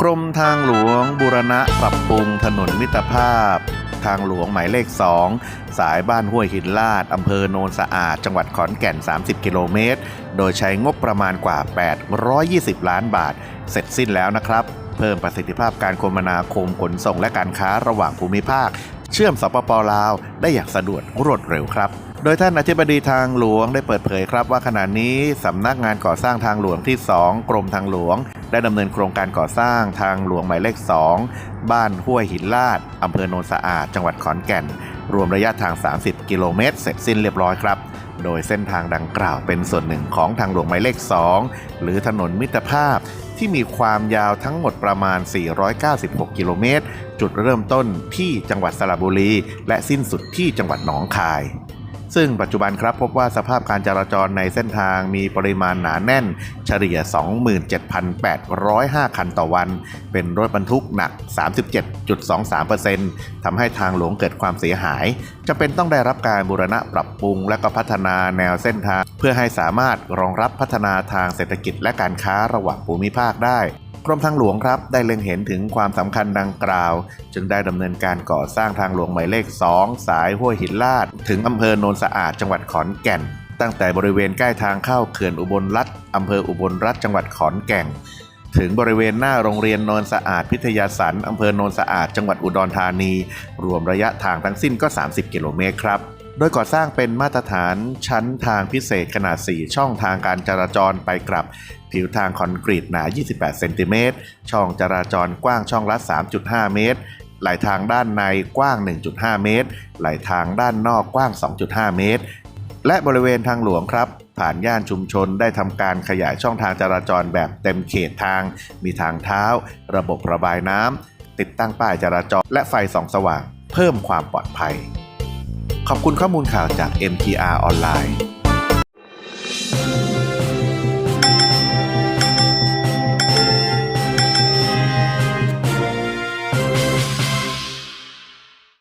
กรมทางหลวงบูรณะปรับปรุงถนนมิตรภาพ ทางหลวงหมายเลข 2 สายบ้านห้วยหินลาด อำเภอโนนสะอาด จังหวัดขอนแก่น 30 กิโลเมตร โดยใช้งบประมาณกว่า 820 ล้านบาท เสร็จสิ้นแล้วนะครับ เพิ่มประสิทธิภาพการคมนาคมขนส่งและการค้าระหว่างภูมิภาค เชื่อมสปปลาวได้อย่างสะดวกรวดเร็วครับ โดยท่านอธิบดีทางหลวงได้เปิดเผยครับว่าขณะนี้สำนักงานก่อสร้างทางหลวงที่ 2 กรมทางหลวง ได้ดำเนินโครงการก่อสร้างทางหลวงหมายเลข 2 บ้านห้วยหินลาดอำเภอโนนสะอาด จังหวัดขอนแก่น รวมระยะทาง 30 กิโลเมตร เสร็จสิ้นเรียบร้อยครับโดยเส้นทางดังกล่าวเป็นส่วนหนึ่งของทางหลวงหมายเลข 2 หรือถนนมิตรภาพ ที่มีความยาวทั้งหมดประมาณ 496 กิโลเมตร จุดเริ่มต้นที่จังหวัดสระบุรี และสิ้นสุดที่จังหวัดหนองคาย ซึ่งปัจจุบันครับพบว่าสภาพการจราจรในเส้นทางมีปริมาณหนาแน่น เฉลี่ย 27,805 คันต่อวัน เป็นรถบรรทุกหนัก 37.23%ทำให้ทางหลวงเกิดความเสียหายจำเป็นต้องได้รับการบูรณะปรับปรุงและก็พัฒนาแนวเส้นทาง เพื่อให้สามารถรองรับพัฒนาทางเศรษฐกิจและการค้าระหว่างภูมิภาคได้ กรมทางหลวงครับได้เล็งเห็นถึงความสำคัญดังกล่าว จึงได้ดำเนินการก่อสร้างทางหลวงหมายเลข 2 สายห้วยหินลาด ถึงอำเภอโนนสะอาดจังหวัดขอนแก่น ตั้งแต่บริเวณใกล้ทางเข้าเขื่อนอุบลรัฐอำเภออุบลรัฐจังหวัดขอนแก่น ถึงบริเวณหน้าโรงเรียนโนนสะอาดพิทยาสันอำเภอโนนสะอาดจังหวัดอุดรธานี รวมระยะทางทั้งสิ้นก็ 30 กิโลเมตรครับ โดยก่อสร้างเป็นมาตรฐานชั้นทางพิเศษขนาด 4 ช่องทางการจราจรไปกลับ ผิวทางคอนกรีตหนา 28 เซนติเมตร ช่องจราจรกว้างช่องละ 3.5 เมตรไหลทางด้านในกว้าง 1.5 เมตรไหลทางด้านนอกกว้าง 2.5 เมตร และบริเวณทางหลวงครับ ผ่านย่านชุมชนได้ทำการขยายช่องทางจราจรแบบเต็มเขตทาง มีทางเท้า ระบบระบายน้ำติดตั้งป้ายจราจรและไฟส่องสว่าง เพิ่มความปลอดภัย ขอบคุณข้อมูลข่าวจาก MTR ออนไลน์